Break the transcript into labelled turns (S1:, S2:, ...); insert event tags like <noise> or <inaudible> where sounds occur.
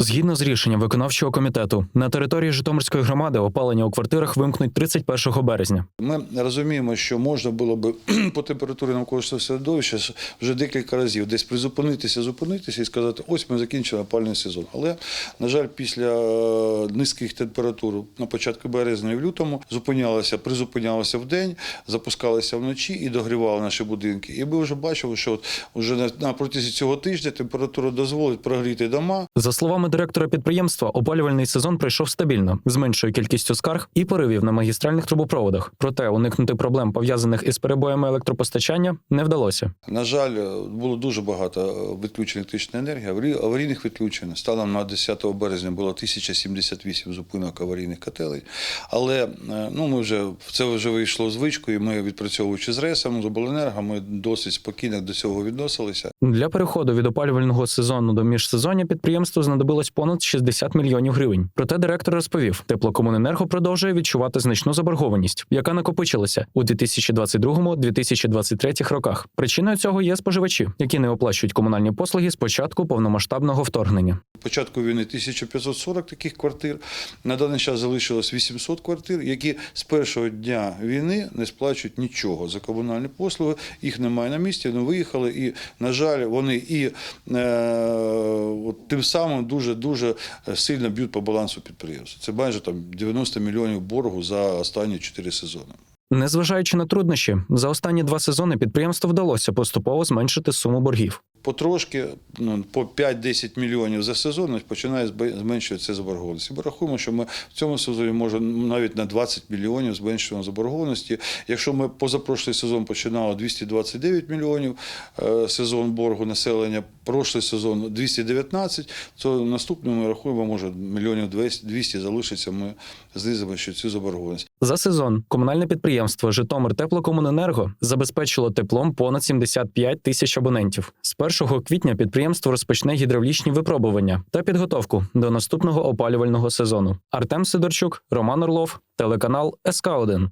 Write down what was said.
S1: Згідно з рішенням виконавчого комітету, на території Житомирської громади опалення у квартирах вимкнуть 31 березня.
S2: Ми розуміємо, що можна було би <clears throat> по температурі навколишнього середовища вже декілька разів десь призупинитися, зупинитися і сказати, ось ми закінчили опальний сезон. Але, на жаль, після е, низьких температур на початку березня і в лютому зупинялися, призупинялися в день, запускалися вночі і догрівали наші будинки. І ми вже бачили, що от вже на, на протязі цього тижня температура дозволить прогріти дома,
S1: За словами директора підприємства, опалювальний сезон пройшов стабільно з меншою кількістю скарг і поривів на магістральних трубопроводах. Проте уникнути проблем пов'язаних із перебоями електропостачання не вдалося.
S2: На жаль, було дуже багато відключень електричної енергії, аварій- аварійних відключень. Станом на 10 березня було 1078 зупинок аварійних котелей. Але е, ну, ми вже, це вже вийшло звичкою, ми відпрацьовуючи з РЕСом, з обленерго, ми досить спокійно до цього відносилися.
S1: Для переходу від опалювального сезону до міжсезоння підприємству знадобилось понад 60 мільйонів гривень. Проте директор розповів, теплокомуненерго продовжує відчувати значну заборгованість, яка накопичилася у 2022-2023 роках. Причиною цього є споживачі, які не оплачують комунальні послуги з початку повномасштабного вторгнення.
S2: Початку війни 1540 таких квартир. На даний час залишилось 800 квартир, які з першого дня війни не сплачують нічого за комунальні послуги. Їх немає на місці, вони виїхали. І, на жаль, вони і е, от, тим самим дуже дуже сильно б'ють по балансу підприємства. Це майже там 90 мільйонів боргу за останні 4 сезони.
S1: Незважаючи на труднощі, за останні два сезони підприємству вдалося поступово зменшити суму боргів.
S2: Потрошки ну, по 5-10 мільйонів за сезон починає зменшуватися заборгованість. Ми рахуємо, що ми в цьому сезоні може навіть на 20 мільйонів зменшуємо заборгованості. Якщо ми позапрошлий сезон починали 229 мільйонів е, сезон боргу населення, прошлий сезон 219, то наступний ми рахуємо, може мільйонів 200 200 залишиться. Ми знизимо ще цю заборгованість.
S1: За сезон комунальне підприємство Житомир Теплокомуненерго забезпечило теплом понад 75 тисяч абонентів. З 1 квітня підприємство розпочне гідравлічні випробування та підготовку до наступного опалювального сезону. Артем Сидорчук, Роман Орлов, телеканал СК 1